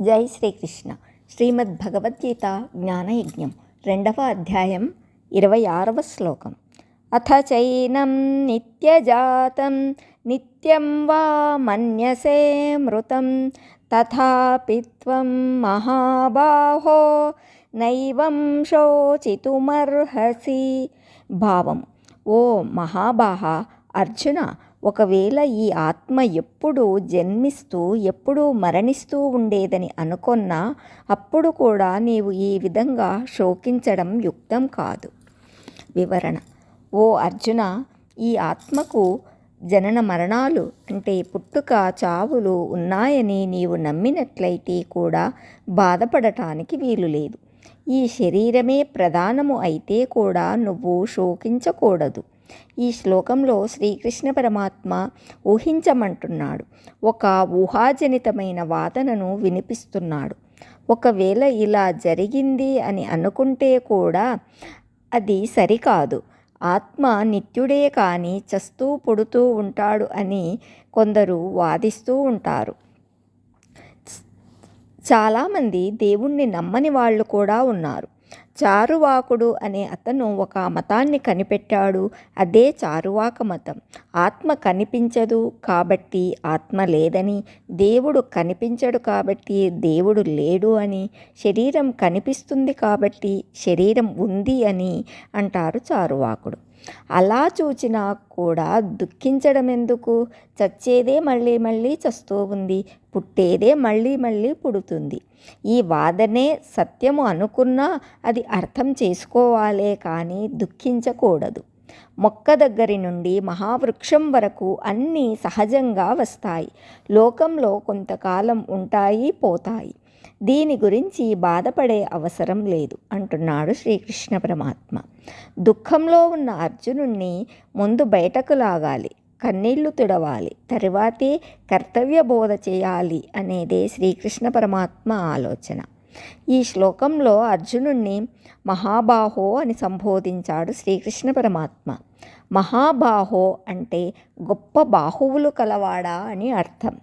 జై శ్రీకృష్ణ శ్రీమద్ భగవద్గీత జ్ఞానయజ్ఞం రెండవ అధ్యాయం ఇరవై ఆరవ శ్లోకం అథ చైనం నిత్యజాతం నిత్యం వా మన్యసే మృతం తథాపి త్వం మహాబాహో నైవం శోచితుమర్హసి భావం ఓ మహాబాహ అర్జున ఒకవేళ ఈ ఆత్మ ఎప్పుడూ జన్మిస్తూ ఎప్పుడూ మరణిస్తూ ఉండేదని అనుకున్నా అప్పుడు కూడా నీవు ఈ విధంగా శోకించడం యుక్తం కాదు. వివరణ. ఓ అర్జున ఈ ఆత్మకు జనన మరణాలు అంటే పుట్టుక చావులు ఉన్నాయని నీవు నమ్మినట్లయితే కూడా బాధపడటానికి వీలు లేదు. ఈ శరీరమే ప్రధానము అయితే కూడా నువ్వు శోకించకూడదు. ఈ శ్లోకంలో శ్రీకృష్ణ పరమాత్మ ఊహించమంటున్నాడు. ఒక ఊహాజనితమైన వాదనను వినిపిస్తున్నాడు. ఒకవేళ ఇలా జరిగింది అని అనుకుంటే కూడా అది సరికాదు. ఆత్మ నిత్యుడే కానీ చస్తూ పుడుతూ ఉంటాడు అని కొందరు వాదిస్తూ ఉంటారు. చాలామంది దేవుణ్ణి నమ్మని వాళ్ళు కూడా ఉన్నారు. చారువాకుడు అనే అతను ఒక మతాన్ని కనిపెట్టాడు. అదే చారువాక మతం. ఆత్మ కనిపించదు కాబట్టి ఆత్మ లేదని దేవుడు కనిపించడు కాబట్టి దేవుడు లేడు అని శరీరం కనిపిస్తుంది కాబట్టి శరీరం ఉంది అని అంటారు చారువాకుడు. అలా చూచినా కూడా దుఃఖించడం ఎందుకు? చచ్చేదే మళ్ళీ మళ్ళీ చస్తూ ఉంది పుట్టేదే మళ్ళీ మళ్ళీ పుడుతుంది. ఈ వాదనే సత్యము అనుకున్నా అది అర్థం చేసుకోవాలే కానీ దుఃఖించకూడదు. మొక్క దగ్గరి నుండి మహావృక్షం వరకు అన్నీ సహజంగా వస్తాయి. లోకంలో కొంతకాలం ఉంటాయి పోతాయి. దీని గురించి బాధపడే అవసరం లేదు అంటున్నాడు శ్రీకృష్ణ పరమాత్మ. దుఃఖంలో ఉన్న అర్జునుణ్ణి ముందు బయటకు లాగాలి కన్నీళ్ళు తుడవాలి తరువాతే కర్తవ్య బోధ చేయాలి అనేదే శ్రీకృష్ణ పరమాత్మ ఆలోచన. ఈ శ్లోకంలో అర్జునుణ్ణి మహాబాహో అని సంబోధించాడు శ్రీకృష్ణ పరమాత్మ. మహాబాహో అంటే గొప్ప బాహువులు కలవాడా అని అర్థం.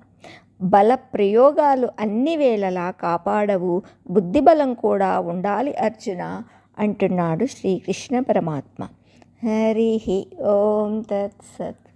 బల ప్రయోగాలు అన్ని వేళలా కాపాడవు. బుద్ధిబలం కూడా ఉండాలి అర్జున అంటున్నాడు శ్రీకృష్ణ పరమాత్మ. హరి ఓం తత్సత్